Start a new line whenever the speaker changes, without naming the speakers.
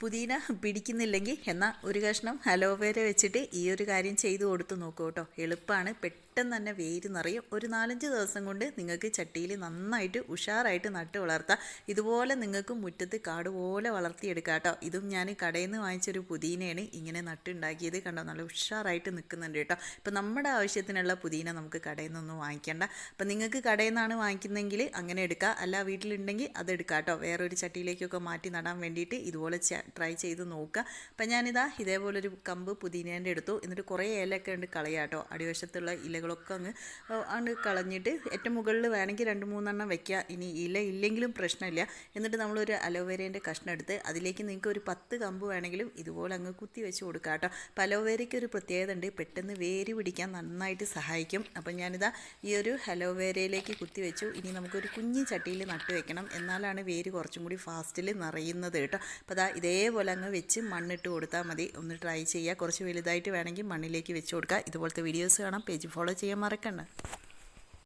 പുതിന പിടിക്കുന്നില്ലെങ്കിൽ എന്നാൽ ഒരു കഷ്ണം അലോവേര വെച്ചിട്ട് ഈ ഒരു കാര്യം ചെയ്തു കൊടുത്ത് നോക്കൂ കേട്ടോ. എളുപ്പമാണ് പെട്ടെന്ന് തന്നെ വേര് നിറയും. ഒരു നാലഞ്ച് ദിവസം കൊണ്ട് നിങ്ങൾക്ക് ചട്ടിയിൽ നന്നായിട്ട് ഉഷാറായിട്ട് നട്ട് വളർത്താം. ഇതുപോലെ നിങ്ങൾക്ക് മുറ്റത്ത് കാട് പോലെ വളർത്തിയെടുക്കാം കേട്ടോ. ഇതും ഞാൻ കടയിൽ നിന്ന് വാങ്ങിച്ചൊരു പുതിനയാണ്. ഇങ്ങനെ നട്ടുണ്ടാക്കിയത് കണ്ടോ? നല്ല ഉഷാറായിട്ട് നിൽക്കുന്നുണ്ട് കേട്ടോ. ഇപ്പം നമ്മുടെ ആവശ്യത്തിനുള്ള പുതിന നമുക്ക് കടയിൽ നിന്നൊന്നും വാങ്ങിക്കേണ്ട. അപ്പം നിങ്ങൾക്ക് കടയിൽ നിന്നാണ് വാങ്ങിക്കുന്നതെങ്കിൽ അങ്ങനെ എടുക്കുക അല്ല വീട്ടിലുണ്ടെങ്കിൽ അത് എടുക്കാം കേട്ടോ. വേറൊരു ചട്ടിയിലേക്കൊക്കെ മാറ്റി നടാൻ വേണ്ടിയിട്ട് ഇതുപോലെ ട്രൈ ചെയ്ത് നോക്കുക. അപ്പം ഞാനിതാ ഇതേപോലൊരു കമ്പ് പുതിനേന്റെ എടുത്തു. എന്നിട്ട് കുറേ ഇലയൊക്കെ ഉണ്ട് കളയാട്ടോ. അടിവശത്തുള്ള ഇലകളൊക്കെ അങ്ങ് അങ്ങ് കളഞ്ഞിട്ട് ഏറ്റവും മുകളിൽ വേണമെങ്കിൽ രണ്ട് മൂന്നെണ്ണം വെക്കുക ഇനി ഇല ഇല്ലെങ്കിലും പ്രശ്നമില്ല. എന്നിട്ട് നമ്മളൊരു അലോവേരേന്റെ കഷ്ണം എടുത്ത് അതിലേക്ക് നിങ്ങൾക്ക് ഒരു പത്ത് കമ്പ് വേണമെങ്കിലും ഇതുപോലെ അങ്ങ് കുത്തി വെച്ച് കൊടുക്കുക കേട്ടോ. അപ്പം അലോവേരയ്ക്ക് ഒരു പ്രത്യേകത ഉണ്ട്. പെട്ടെന്ന് വേര് പിടിക്കാൻ നന്നായിട്ട് സഹായിക്കും. അപ്പം ഞാനിതാ ഈ ഒരു അലോവേരയിലേക്ക് കുത്തി വെച്ചു. ഇനി നമുക്കൊരു കുഞ്ഞി ചട്ടിയിൽ നട്ടു വെക്കണം. എന്നാലാണ് വേര് കുറച്ചും കൂടി ഫാസ്റ്റിൽ നിറയുന്നത് കേട്ടോ. അപ്പോൾ അതാ ഇതേപോലെ അങ്ങ് വെച്ച് മണ്ണിട്ട് കൊടുത്താൽ മതി. ഒന്ന് ട്രൈ ചെയ്യുക കുറച്ച് വലുതായിട്ട് വേണമെങ്കിൽ മണ്ണിലേക്ക് വെച്ച് കൊടുക്കുക ഇതുപോലത്തെ വീഡിയോസ് കാണാം. പേജ് ഫോളോ ചെയ്യാൻ മറക്കണ്ട.